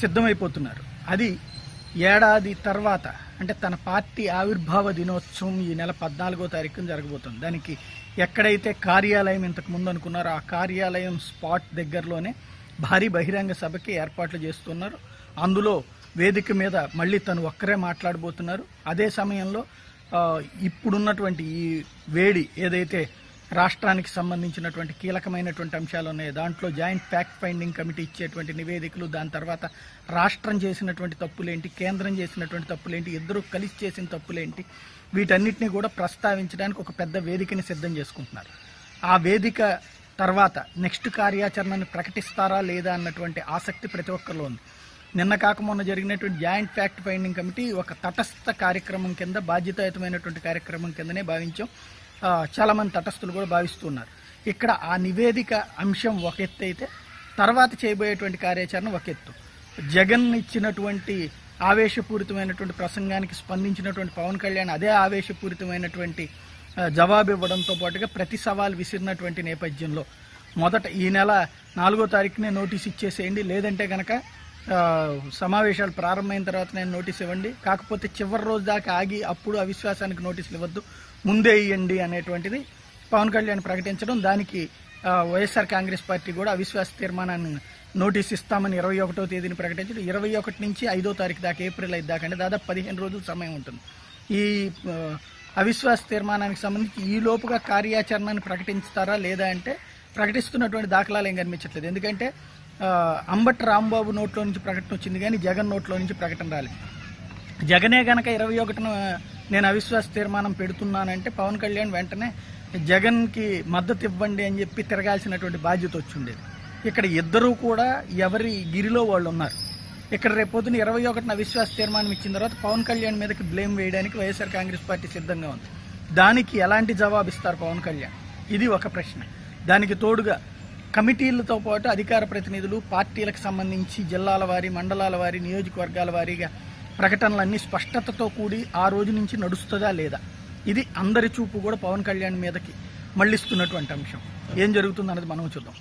సిద్ధమైపోతున్నారు. అది ఏడాది తర్వాత అంటే తన పార్టీ ఆవిర్భావ దినోత్సవం ఈ నెల పద్నాలుగో తారీఖున జరగబోతుంది. దానికి ఎక్కడైతే కార్యాలయం ఇంతకు ముందు అనుకున్నారో ఆ కార్యాలయం స్పాట్ దగ్గరలోనే భారీ బహిరంగ సభకి ఏర్పాట్లు చేస్తున్నారు. అందులో వేదిక మీద మళ్ళీ తను ఒక్కరే మాట్లాడబోతున్నారు. అదే సమయంలో ఇప్పుడున్నటువంటి ఈ వేడి ఏదైతే రాష్ట్రానికి సంబంధించినటువంటి కీలకమైనటువంటి అంశాలు ఉన్నాయి. దాంట్లో జాయింట్ ఫ్యాక్ట్ ఫైండింగ్ కమిటీ ఇచ్చేటువంటి నివేదికలు దాని తర్వాత రాష్ట్రం చేసినటువంటి తప్పులేంటి కేంద్రం చేసినటువంటి తప్పులేంటి ఇద్దరు కలిసి చేసిన తప్పులేంటి వీటన్నిటిని కూడా ప్రస్తావించడానికి ఒక పెద్ద వేదికని సిద్ధం చేసుకుంటున్నారు. ఆ వేదిక తర్వాత నెక్స్ట్ కార్యాచరణను ప్రకటిస్తారా లేదా అన్నటువంటి ఆసక్తి ప్రతి ఒక్కరిలో ఉంది. నిన్న కాక మొన్న జరిగినటువంటి జాయింట్ ఫ్యాక్ట్ ఫైండింగ్ కమిటీ ఒక తటస్థ కార్యక్రమం కింద బాధ్యతాయుతమైనటువంటి కార్యక్రమం కిందనే భావించాం. చాలామంది తటస్థులు కూడా భావిస్తున్నారు ఇక్కడ ఆ నివేదిక అంశం ఒక ఎత్తు అయితే తర్వాత చేయబోయేటువంటి కార్యాచరణ ఒక ఎత్తు జగన్ ఇచ్చినటువంటి ఆవేశపూరితమైనటువంటి ప్రసంగానికి స్పందించినటువంటి పవన్ కళ్యాణ్ అదే ఆవేశపూరితమైనటువంటి జవాబు ఇవ్వడంతో పాటుగా ప్రతి సవాల్ విసిరినటువంటి నేపథ్యంలో మొదట ఈ నెల నాలుగో తారీఖునే నోటీస్ ఇచ్చేసేయండి. లేదంటే కనుక సమావేశాలు ప్రారంభమైన తర్వాత నేను నోటీస్ ఇవ్వండి. కాకపోతే చివరి రోజు దాకా ఆగి అప్పుడు అవిశ్వాసానికి నోటీసులు ఇవ్వద్దు. ముందే ఇవ్వండి అనేటువంటిది పవన్ కళ్యాణ్ ప్రకటించడం. దానికి వైఎస్ఆర్ కాంగ్రెస్ పార్టీ కూడా అవిశ్వాస తీర్మానాన్ని నోటీస్ ఇస్తామని ఇరవై ఒకటో తేదీని ప్రకటించడం. ఇరవై ఒకటి నుంచి ఐదో తారీఖు దాకా ఏప్రిల్ ఐదు దాకా అంటే దాదాపు పదిహేను రోజులు సమయం ఉంటుంది. ఈ అవిశ్వాస తీర్మానానికి సంబంధించి ఈ లోపుగా కార్యాచరణని ప్రకటిస్తారా లేదా అంటే ప్రకటిస్తున్నటువంటి దాఖలాలు ఏం కనిపించట్లేదు. ఎందుకంటే అంబటి రాంబాబు నోట్లో నుంచి ప్రకటన వచ్చింది కానీ జగన్ నోట్లో నుంచి ప్రకటన రాలేదు జగనే గనక ఇరవై ఒకటిన నేను అవిశ్వాస తీర్మానం పెడుతున్నానంటే పవన్ కళ్యాణ్ వెంటనే జగన్కి మద్దతు ఇవ్వండి అని చెప్పి తిరగాల్సినటువంటి బాధ్యత వచ్చిండేది. ఇక్కడ ఇద్దరూ కూడా ఎవరి గిరిలో వాళ్ళు ఉన్నారు. ఇక్కడ రేపొద్దున ఇరవై ఒకటిన అవిశ్వాస తీర్మానం ఇచ్చిన తర్వాత పవన్ కళ్యాణ్ మీదకి బ్లేమ్ వేయడానికి వైఎస్ఆర్ కాంగ్రెస్ పార్టీ సిద్ధంగా ఉంది. దానికి ఎలాంటి జవాబిస్తారు పవన్ కళ్యాణ్? ఇది ఒక ప్రశ్న. దానికి తోడుగా కమిటీలతో పాటు అధికార ప్రతినిధులు పార్టీలకు సంబంధించి జిల్లాల వారి మండలాల వారి నియోజకవర్గాల వారీగా ప్రకటనలన్నీ స్పష్టతతో కూడి ఆ రోజు నుంచి నడుస్తుందా లేదా? ఇది అందరి చూపు కూడా పవన్ కళ్యాణ్ మీదకి మళ్ళిస్తున్నటువంటి అంశం. ఏం జరుగుతుందన్నది మనం చూద్దాం.